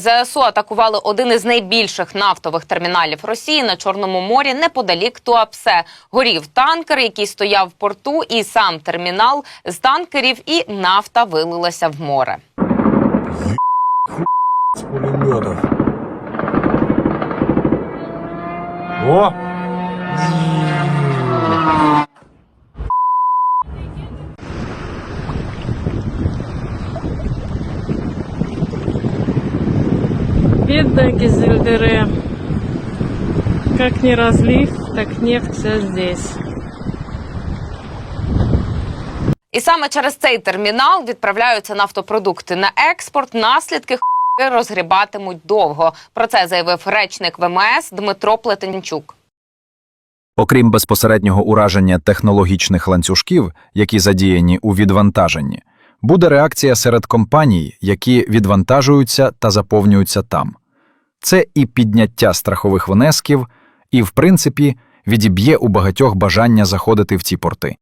ЗСУ атакували один із найбільших нафтових терміналів Росії на Чорному морі неподалік Туапсе. Горів танкер, який стояв в порту, і сам термінал з танкерів, і нафта вилилася в море. с пулеметов. О! Бедная Кизылдыре. Как не разлив, так нефть вся здесь. І саме через цей термінал відправляються нафтопродукти на експорт. Наслідки розгрібатимуть довго. Про це заявив речник ВМС Дмитро Плетенчук. Окрім безпосереднього ураження технологічних ланцюжків, які задіяні у відвантаженні, буде реакція серед компаній, які відвантажуються та заповнюються там. Це і підняття страхових внесків, і, в принципі, відіб'є у багатьох бажання заходити в ці порти.